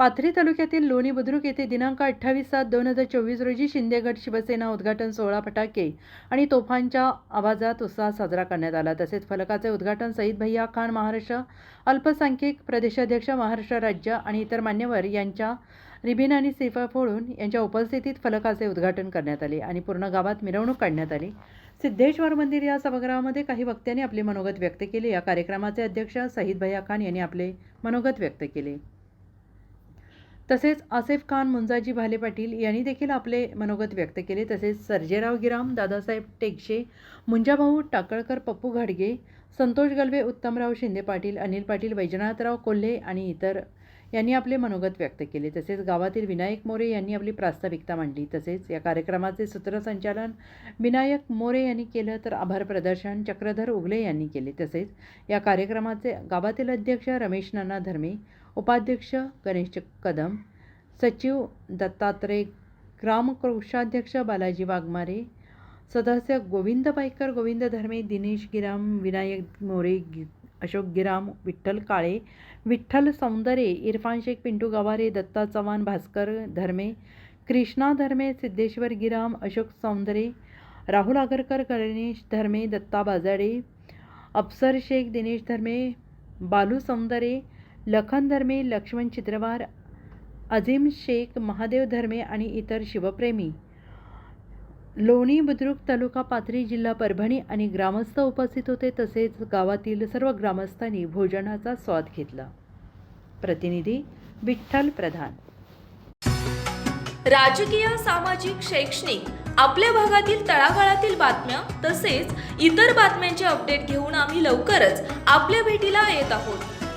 पाथरी तालुक्यातील लोणी बुद्रुक येथे दिनांक अठ्ठावीस सात दोन हजार चोवीस रोजी शिंदेगड शिवसेना उद्घाटन सोहळा फटाके आणि तोफांच्या आवाजात उत्साह साजरा करण्यात आला. तसेच फलकाचे उद्घाटन सईद भैया खान महाराष्ट्र अल्पसंख्यक प्रदेशाध्यक्ष महाराष्ट्र राज्य आणि इतर मान्यवर यांच्या रिबिन आणि सेफा फोडून यांच्या उपस्थितीत फलकाचे उद्घाटन करण्यात आले आणि पूर्ण गावात मिरवणूक काढण्यात आली. सिद्धेश्वर मंदिर या सभागृहामध्ये काही वक्त्यांनी आपले मनोगत व्यक्त केले. या कार्यक्रमाचे अध्यक्ष सहीद भैया खान यांनी आपले मनोगत व्यक्त केले. तसेच आसिफ खान मुंजाजी भाले पाटील यांनी देखील आपले मनोगत व्यक्त केले. तसेच सर्जेराव गिराम दादासाहेब टेकशे मुंजाभाऊ टाकळकर पप्पू घाडगे संतोष गलवे उत्तमराव शिंदे पाटील अनिल पाटील वैजनाथराव कोल्हे आणि इतर यांनी आपले मनोगत व्यक्त केले. तसेच गावातील विनायक मोरे यांनी आपली प्रास्ताविकता मांडली. तसेच या कार्यक्रमाचे सूत्रसंचालन विनायक मोरे यांनी केलं तर आभार प्रदर्शन चक्रधर उगले यांनी केले. तसेच या कार्यक्रमाचे गावातील अध्यक्ष रमेश नाना धर्मे उपाध्यक्ष गणेश कदम सचिव दत्तात्रय ग्रामकोषाध्यक्ष बालाजी वाघमारे सदस्य गोविंद पायकर गोविंद धर्मे दिनेश गिराम विनायक मोरे अशोक गिराम विठ्ठल काळे विठ्ठल सौंदरे इरफान शेख पिंटू गवारे दत्ता चव्हाण भास्कर धर्मे कृष्णा धर्मे सिद्धेश्वर गिराम अशोक सौंदरे राहुल आगरकर गणेश धर्मे दत्ता बाजाडे अप्सर शेख दिनेश धर्मे बालू सौंदरे लखन धर्मे लक्ष्मण चित्रवार अझीम शेख महादेव धर्मे आणि इतर शिवप्रेमी. लोणी बुद्रुक तालुका पाथरी जिल्हा परभणी आणि ग्रामस्थ उपस्थित होते तसेच गावातील सर्व ग्रामस्थांनी भोजनाचा स्वाद घेतला. प्रतिनिधी विठ्ठल प्रधान. राजकीय सामाजिक शैक्षणिक आपल्या भागातील तळागाळातील बातम्या तसेच इतर बातम्यांचे अपडेट घेऊन आम्ही लवकरच आपल्या भेटीला येत आहोत.